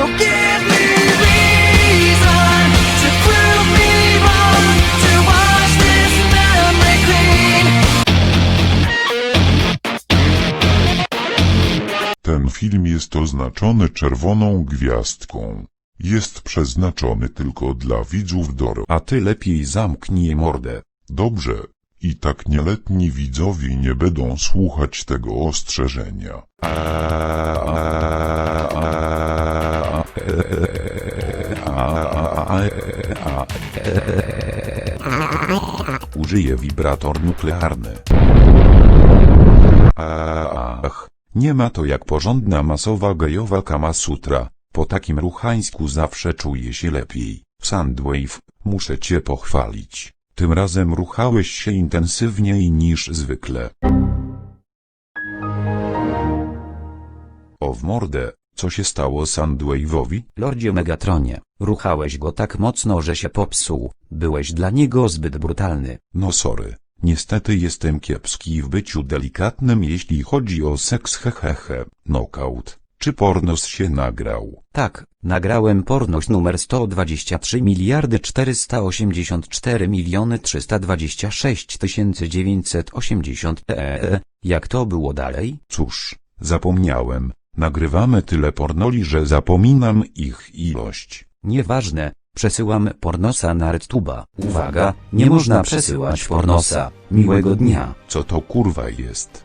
So give me reason to prove me wrong, to wash this memory clean. Ten film jest oznaczony czerwoną gwiazdką. Jest przeznaczony tylko dla widzów Doro. A ty lepiej zamknij mordę. Dobrze. I tak nieletni widzowie nie będą słuchać tego ostrzeżenia. Użyję wibrator nuklearny. Ach, nie ma to jak porządna masowa gejowa kama sutra. Po takim ruchańsku zawsze czuję się lepiej. Sandwave, muszę cię pochwalić. Tym razem ruchałeś się intensywniej niż zwykle. O w mordę, co się stało Sandwave'owi? Lordzie Megatronie, ruchałeś go tak mocno, że się popsuł, byłeś dla niego zbyt brutalny. No sorry, niestety jestem kiepski w byciu delikatnym jeśli chodzi o seks hehehe, knockout. Czy pornos się nagrał? Tak, nagrałem pornoś numer 123 miliardy 484 miliony 326 tysięcy 980 eee, jak to było dalej? Cóż, zapomniałem, nagrywamy tyle pornoli, że zapominam ich ilość. Nieważne, przesyłam pornosa na RedTuba. Uwaga, nie można przesyłać pornosa. Miłego dnia. Co to kurwa jest?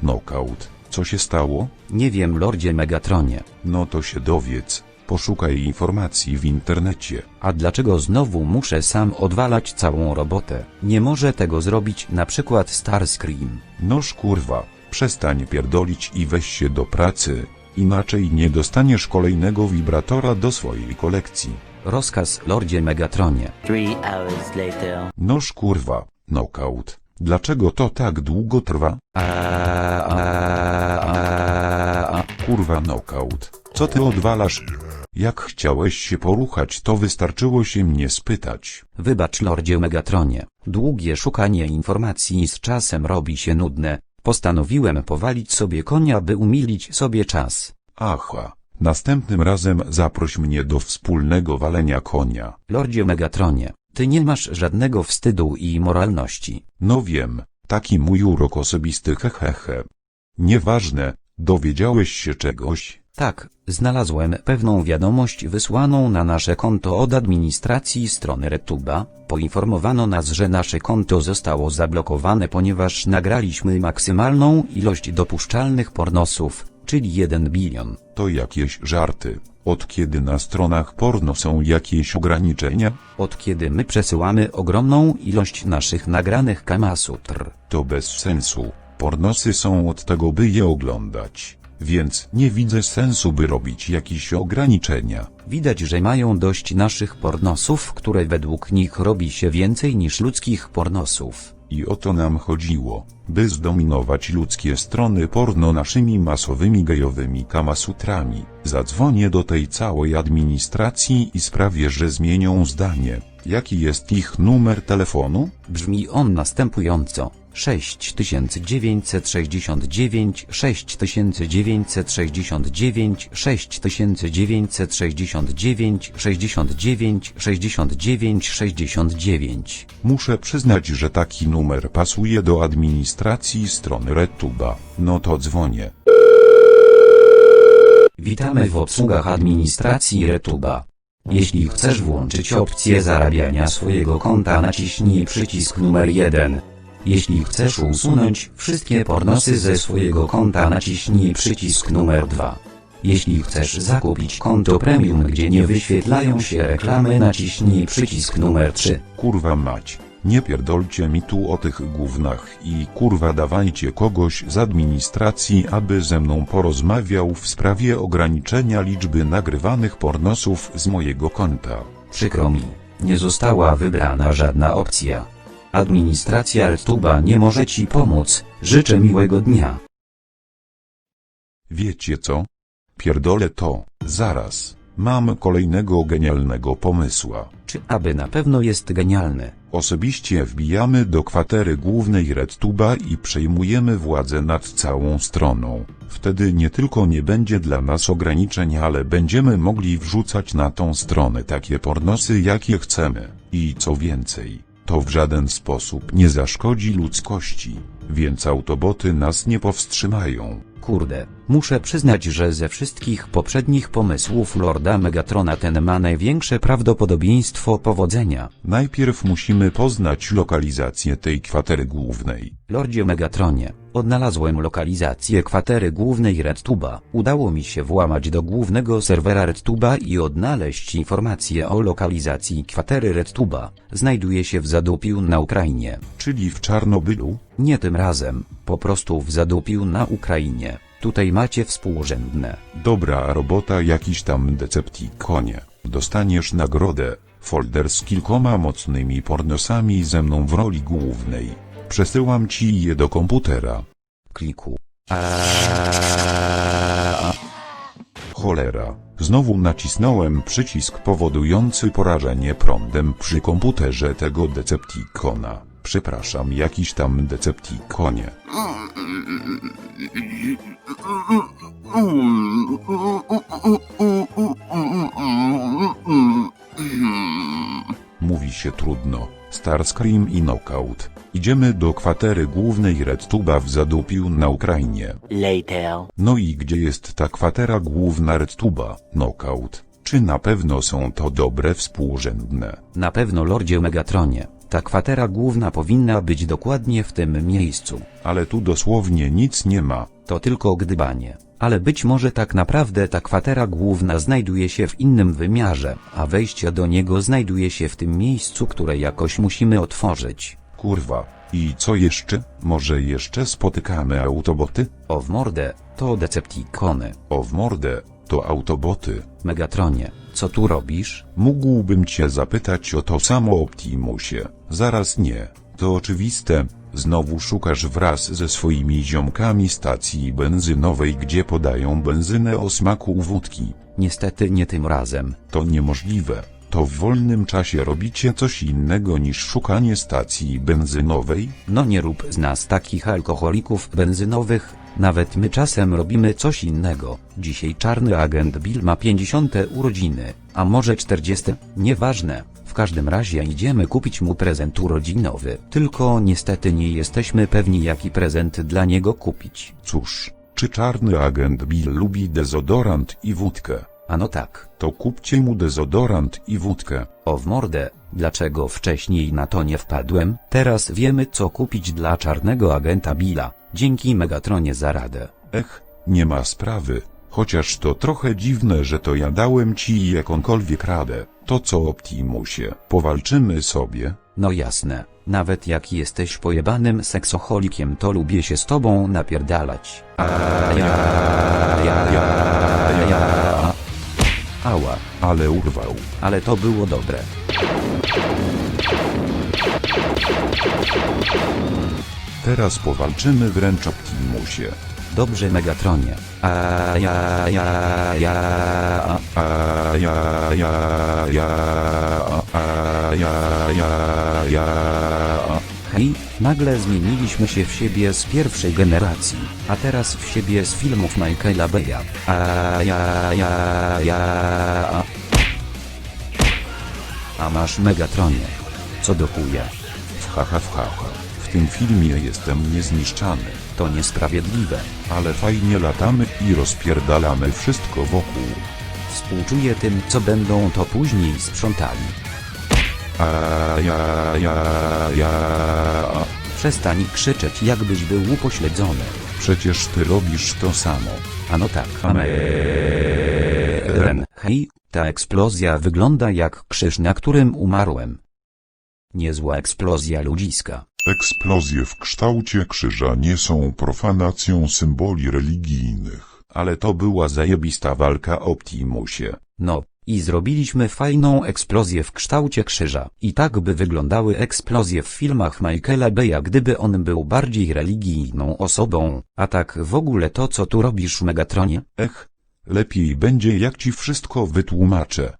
Knockout, co się stało? Nie wiem Lordzie Megatronie. No to się dowiedz, poszukaj informacji w internecie. A dlaczego znowu muszę sam odwalać całą robotę? Nie może tego zrobić na przykład Starscream. Noż kurwa, przestań pierdolić i weź się do pracy, inaczej nie dostaniesz kolejnego wibratora do swojej kolekcji. Rozkaz Lordzie Megatronie. Three hours later. Noż kurwa, knockout. Dlaczego to tak długo trwa? Kurwa knockout. Co ty odwalasz? Jak chciałeś się poruchać to wystarczyło się mnie spytać. Wybacz Lordzie Megatronie. Długie szukanie informacji z czasem robi się nudne. Postanowiłem powalić sobie konia by umilić sobie czas. Aha, następnym razem zaproś mnie do wspólnego walenia konia. Lordzie Megatronie, ty nie masz żadnego wstydu i moralności. No wiem, taki mój urok osobisty hehehe. Nieważne, dowiedziałeś się czegoś? Tak, znalazłem pewną wiadomość wysłaną na nasze konto od administracji strony RedTuba. Poinformowano nas, że nasze konto zostało zablokowane, ponieważ nagraliśmy maksymalną ilość dopuszczalnych pornosów, czyli 1 bilion. To jakieś żarty. Od kiedy na stronach porno są jakieś ograniczenia? Od kiedy my przesyłamy ogromną ilość naszych nagranych kamasutr. To bez sensu. Pornosy są od tego, by je oglądać. Więc nie widzę sensu, by robić jakieś ograniczenia. Widać, że mają dość naszych pornosów, które według nich robi się więcej niż ludzkich pornosów. I o to nam chodziło, by zdominować ludzkie strony porno naszymi masowymi gejowymi kamasutrami. Zadzwonię do tej całej administracji i sprawię, że zmienią zdanie. Jaki jest ich numer telefonu? Brzmi on następująco. 6969 6969 6969 69 69 69 Muszę przyznać, że taki numer pasuje do administracji strony RedTuba. No to dzwonię. Witamy w obsługach administracji Retuba. Jeśli chcesz włączyć opcję zarabiania swojego konta naciśnij przycisk numer 1. Jeśli chcesz usunąć wszystkie pornosy ze swojego konta naciśnij przycisk numer 2. Jeśli chcesz zakupić konto premium gdzie nie wyświetlają się reklamy naciśnij przycisk numer 3. Kurwa mać. Nie pierdolcie mi tu o tych gównach i kurwa dawajcie kogoś z administracji, aby ze mną porozmawiał w sprawie ograniczenia liczby nagrywanych pornosów z mojego konta. Przykro mi, nie została wybrana żadna opcja. Administracja Retuba nie może ci pomóc, życzę miłego dnia. Wiecie co? Pierdolę to, zaraz. Mam kolejnego genialnego pomysła. Czy aby na pewno jest genialny? Osobiście wbijamy do kwatery głównej RedTuba i przejmujemy władzę nad całą stroną. Wtedy nie tylko nie będzie dla nas ograniczeń, ale będziemy mogli wrzucać na tą stronę takie pornosy jakie chcemy. I co więcej, to w żaden sposób nie zaszkodzi ludzkości, więc autoboty nas nie powstrzymają. Kurde, muszę przyznać, że ze wszystkich poprzednich pomysłów Lorda Megatrona ten ma największe prawdopodobieństwo powodzenia. Najpierw musimy poznać lokalizację tej kwatery głównej. Lordzie Megatronie, odnalazłem lokalizację kwatery głównej RedTuba. Udało mi się włamać do głównego serwera RedTuba i odnaleźć informacje o lokalizacji kwatery RedTuba. Znajduje się w Zadupiu na Ukrainie. Czyli w Czarnobylu? Nie tym razem, po prostu w Zadupiu na Ukrainie. Tutaj macie współrzędne. Dobra robota jakiś tam Decepticonie. Dostaniesz nagrodę. Folder z kilkoma mocnymi pornosami ze mną w roli głównej. Przesyłam ci je do komputera. Kliku. Aaaa. Cholera. Znowu nacisnąłem przycisk powodujący porażenie prądem przy komputerze tego Decepticona. Przepraszam, jakiś tam Decepticonie. Mówi się trudno. Starscream i Knockout. Idziemy do kwatery głównej RedTuba w Zadupiu na Ukrainie. Later. No i gdzie jest ta kwatera główna RedTuba? Knockout. Czy na pewno są to dobre współrzędne? Na pewno Lordzie Megatronie. Ta kwatera główna powinna być dokładnie w tym miejscu. Ale tu dosłownie nic nie ma. To tylko gdybanie. Ale być może tak naprawdę ta kwatera główna znajduje się w innym wymiarze, a wejście do niego znajduje się w tym miejscu, które jakoś musimy otworzyć. Kurwa. I co jeszcze? Może jeszcze spotykamy autoboty? O w mordę, to Decepticony. O w mordę, to autoboty. Megatronie, co tu robisz? Mógłbym cię zapytać o to samo Optimusie. Zaraz nie. To oczywiste. Znowu szukasz wraz ze swoimi ziomkami stacji benzynowej, gdzie podają benzynę o smaku wódki. Niestety nie tym razem. To niemożliwe. To w wolnym czasie robicie coś innego niż szukanie stacji benzynowej? No nie rób z nas takich alkoholików benzynowych, nawet my czasem robimy coś innego. Dzisiaj czarny agent Bill ma 50 urodziny, a może 40, nieważne. W każdym razie idziemy kupić mu prezent urodzinowy, tylko niestety nie jesteśmy pewni jaki prezent dla niego kupić. Cóż, czy czarny agent Bill lubi dezodorant i wódkę? Ano tak, To kupcie mu dezodorant i wódkę. o w mordę, dlaczego wcześniej na to nie wpadłem? Teraz wiemy co kupić dla czarnego agenta Billa. Dzięki Megatronie za radę. Ech, nie ma sprawy. Chociaż to trochę dziwne, że to ja dałem ci jakąkolwiek radę. To co Optimusie, powalczymy sobie? No jasne, nawet jak jesteś pojebanym seksocholikiem to lubię się z tobą napierdalać. Ała, Ale urwał. ale to było dobre. Teraz powalczymy wręcz Optimusie. Dobrze Megatronie. A ja, ja, ja. A ja, ja, ja, a ja, ja, ja. Hej, nagle zmieniliśmy się w siebie z pierwszej generacji, a teraz w siebie z filmów Michaela Beya. A ja, ja, ja. A masz Megatronie. Co do chuja. Haha haha. W tym filmie jestem niezniszczany. To niesprawiedliwe. Ale fajnie latamy i rozpierdalamy wszystko wokół. Współczuję tym, co będą to później sprzątali. A ja, ja, ja. Przestań krzyczeć, jakbyś był upośledzony. Przecież ty robisz to samo. Ano tak. Amen. Hej, ta eksplozja wygląda jak krzyż, na którym umarłem. Niezła eksplozja ludziska. Eksplozje w kształcie krzyża nie są profanacją symboli religijnych. Ale to była zajebista walka Optimusie. No, i zrobiliśmy fajną eksplozję w kształcie krzyża. I tak by wyglądały eksplozje w filmach Michaela Beya, gdyby on był bardziej religijną osobą. A tak w ogóle to co tu robisz Megatronie? Ech, lepiej będzie jak ci wszystko wytłumaczę.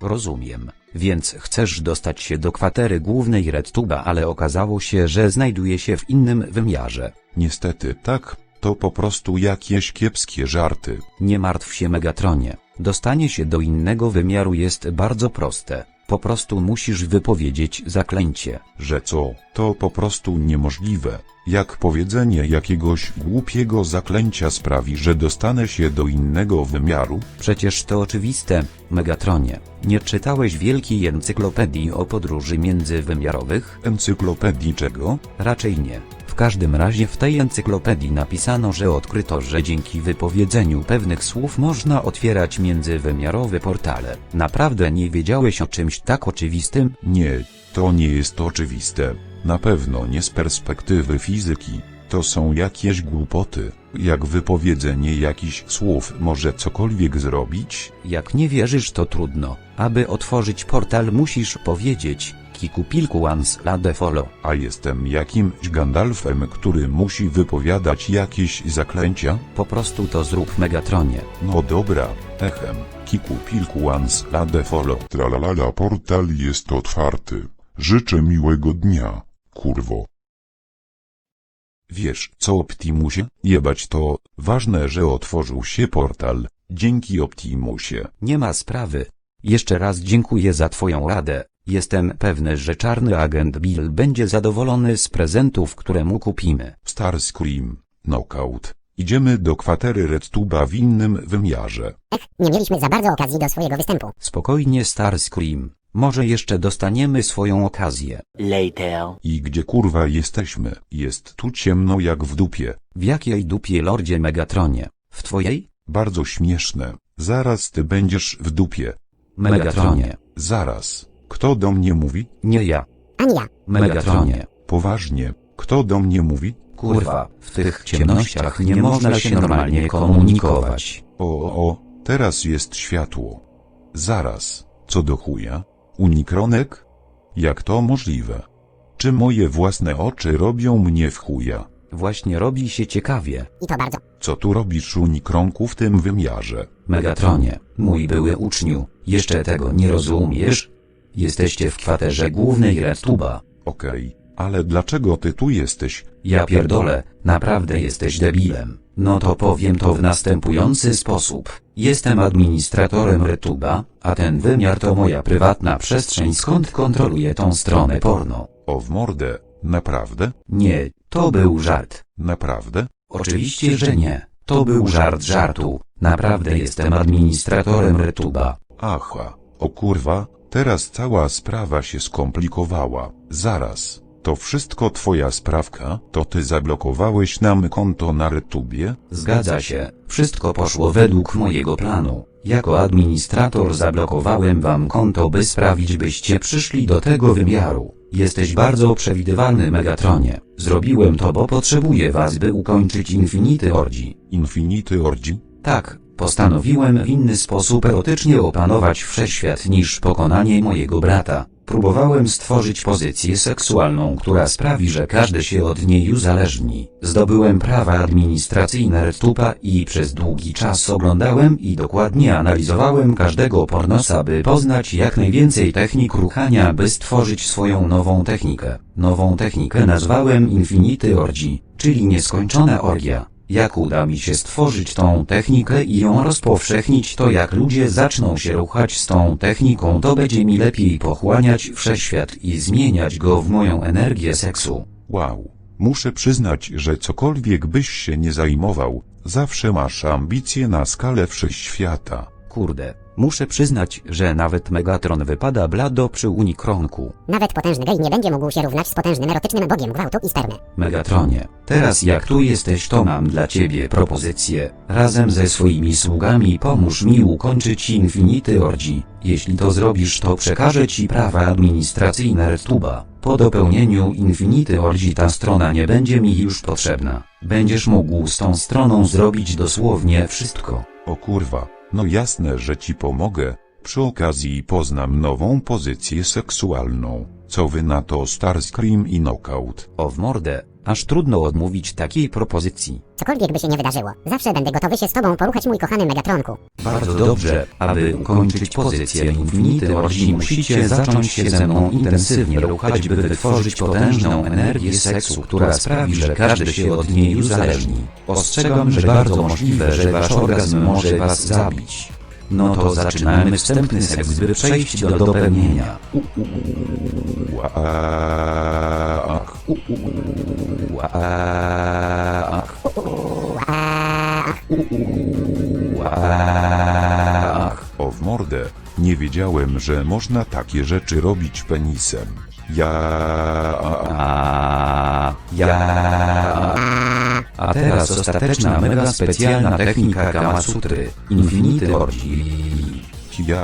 Rozumiem. Więc chcesz dostać się do kwatery głównej RedTuba, ale okazało się, że znajduje się w innym wymiarze. Niestety tak, to po prostu jakieś kiepskie żarty. Nie martw się Megatronie. Dostanie się do innego wymiaru jest bardzo proste. Po prostu musisz wypowiedzieć zaklęcie. Że co, to po prostu niemożliwe. Jak powiedzenie jakiegoś głupiego zaklęcia sprawi, że dostanę się do innego wymiaru? Przecież to oczywiste, Megatronie. Nie czytałeś wielkiej encyklopedii o podróży międzywymiarowych? Encyklopedii czego? Raczej nie. W każdym razie w tej encyklopedii napisano, że odkryto, że dzięki wypowiedzeniu pewnych słów można otwierać międzywymiarowe portale. Naprawdę nie wiedziałeś o czymś tak oczywistym? Nie, to nie jest oczywiste. Na pewno nie z perspektywy fizyki. To są jakieś głupoty. Jak wypowiedzenie jakichś słów może cokolwiek zrobić? Jak nie wierzysz to trudno. Aby otworzyć portal musisz powiedzieć Kiku pilku once la de follow. A jestem jakimś Gandalfem, który musi wypowiadać jakieś zaklęcia? Po prostu to zrób Megatronie. No dobra, echem, kiku pilku once la de follow. Tralalala portal jest otwarty. Życzę miłego dnia, kurwo. Wiesz co Optimusie? Jebać to, ważne, że otworzył się portal. Dzięki Optimusie. Nie ma sprawy. Jeszcze raz dziękuję za twoją radę. Jestem pewny, że czarny agent Bill będzie zadowolony z prezentów, które mu kupimy. Starscream, Knockout. Idziemy do kwatery RedTuba w innym wymiarze. Nie mieliśmy za bardzo okazji do swojego występu. Spokojnie Starscream. Może jeszcze dostaniemy swoją okazję. Later. I gdzie kurwa jesteśmy? Jest tu ciemno jak w dupie. W jakiej dupie Lordzie Megatronie? W twojej? Bardzo śmieszne. Zaraz ty będziesz w dupie. Megatronie. Zaraz. Kto do mnie mówi? Nie ja. Ani ja. Megatronie. Poważnie. Kto do mnie mówi? Kurwa, w tych ciemnościach nie można się normalnie komunikować. O, o, o, teraz jest światło. Zaraz. Co do chuja? Unikronek? Jak to możliwe? Czy moje własne oczy robią mnie w chuja? Właśnie robi się ciekawie. I to bardzo. Co tu robisz unikronku w tym wymiarze? Megatronie, mój były uczniu, jeszcze tego nie rozumiesz? Jesteście w kwaterze głównej RedTuba. Okej, ale dlaczego ty tu jesteś? Ja pierdolę, naprawdę jesteś debilem. No to powiem to w następujący sposób. Jestem administratorem RedTuba, a ten wymiar to moja prywatna przestrzeń skąd kontroluję tą stronę porno. O w mordę, naprawdę? Nie, to był żart. Naprawdę? Oczywiście, że nie. To był żart żartu. Naprawdę jestem administratorem RedTuba. Aha, o kurwa, teraz cała sprawa się skomplikowała. Zaraz, to wszystko twoja sprawka? To ty zablokowałeś nam konto na Retubie? Zgadza się, wszystko poszło według mojego planu. Jako administrator zablokowałem wam konto, by sprawić, byście przyszli do tego wymiaru. Jesteś bardzo przewidywalny, Megatronie. Zrobiłem to, bo potrzebuję was, by ukończyć Infinity Ordzi. Infinity Ordzi? Tak, postanowiłem w inny sposób erotycznie opanować wszechświat niż pokonanie mojego brata. Próbowałem stworzyć pozycję seksualną, która sprawi, że każdy się od niej uzależni. Zdobyłem prawa administracyjne RTUPA i przez długi czas oglądałem i dokładnie analizowałem każdego pornosa, by poznać jak najwięcej technik ruchania, by stworzyć swoją nową technikę. Nową technikę nazwałem Infinity Orgi, czyli nieskończona orgia. Jak uda mi się stworzyć tą technikę i ją rozpowszechnić, to jak ludzie zaczną się ruchać z tą techniką, to będzie mi lepiej pochłaniać wszechświat i zmieniać go w moją energię seksu. Wow. Muszę przyznać, że cokolwiek byś się nie zajmował, zawsze masz ambicje na skalę wszechświata. Kurde, muszę przyznać, że nawet Megatron wypada blado przy unikronku. Nawet potężny gej nie będzie mógł się równać z potężnym erotycznym bogiem gwałtu i spermy. Megatronie, teraz jak tu jesteś, to mam dla ciebie propozycję. Razem ze swoimi sługami pomóż mi ukończyć Infinity Ordzi. Jeśli to zrobisz, to przekażę ci prawa administracyjne RTUBA. Po dopełnieniu Infinity Ordzi ta strona nie będzie mi już potrzebna. Będziesz mógł z tą stroną zrobić dosłownie wszystko. O kurwa, no jasne, że ci pomogę. Przy okazji poznam nową pozycję seksualną. Co wy na to Starscream i Knockout? O w mordę, Aż trudno odmówić takiej propozycji. Cokolwiek by się nie wydarzyło, zawsze będę gotowy się z tobą poruchać, mój kochany Megatronku. Bardzo dobrze, aby ukończyć pozycję Infinity Origin musicie zacząć się ze mną intensywnie ruchać, by wytworzyć potężną energię seksu, która sprawi, że każdy się od niej uzależni. Ostrzegam, że bardzo możliwe, że wasz orgazm może was zabić. No to zaczynamy wstępny seks, by przejść do dopełnienia. O w mordę, nie wiedziałem, że można takie rzeczy robić penisem. Ja... Ja. A teraz ostateczna mega specjalna technika Kama Sutry. Infinity Orgi. Ja...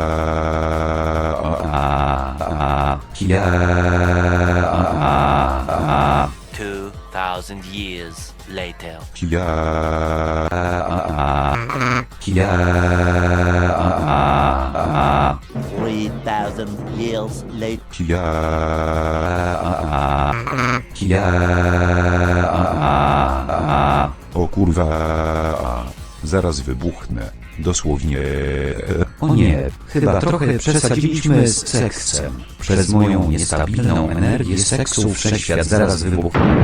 A, a, ja. A, 2,000 years later. Ja... a, ja. A, 3,000 years later. Ja... ja. Kurwa... Zaraz wybuchnę. Dosłownie... O nie, chyba trochę przesadziliśmy z seksem. Przez moją niestabilną energię seksu wszechświat zaraz wybuchnie.